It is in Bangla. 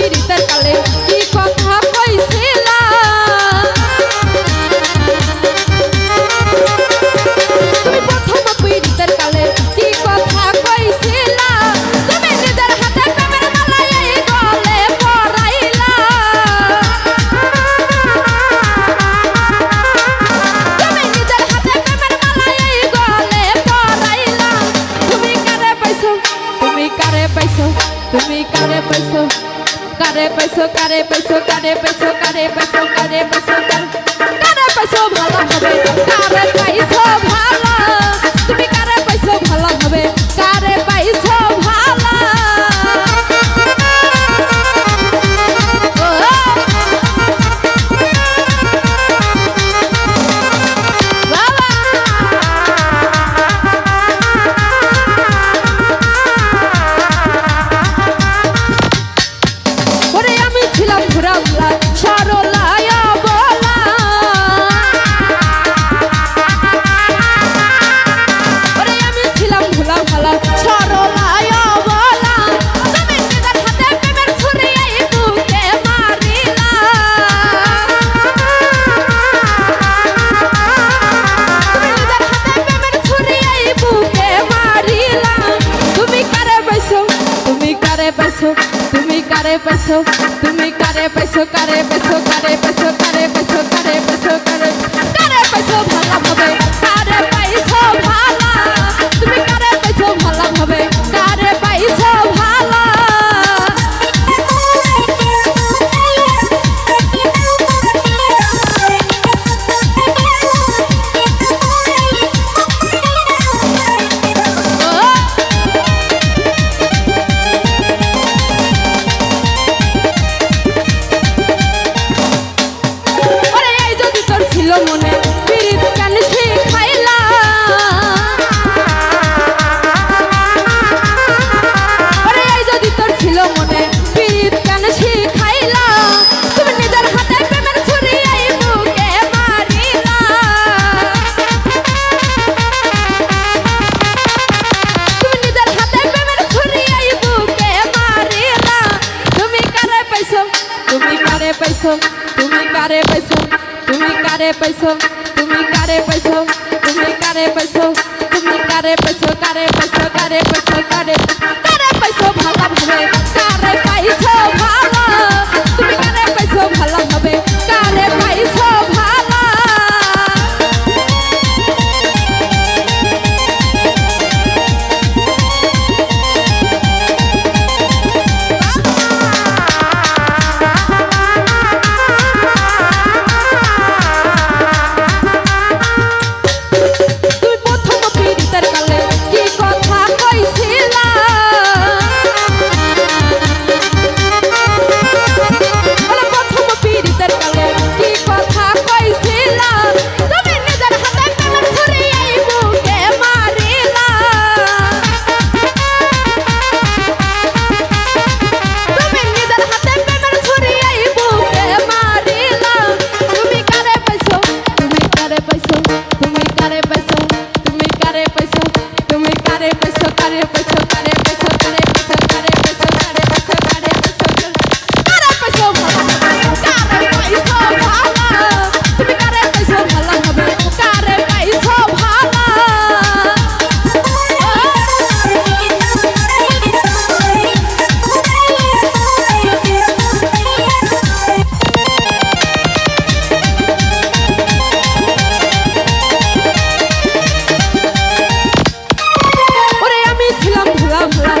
পীড়িতের কালে পেসো কারে পেসো কারে পেসো কারে পেসো কারে পেসো কারে পাইছো? তুমি কারে পাইছো কারে পাইছো কারে পাইছো। পাইছো? তুমি কারে পাইছো? তুমি কারে পাইছো? তুমি কারে পাইছো? তুমি কারে পাইছো? তুমি কারে পাইছো? কারে পাইছো? কারে পাইছো? কারে কারে পাইছো? ভালোভাবে কারে পাইছো? ভালো i'm Gracias, love, love.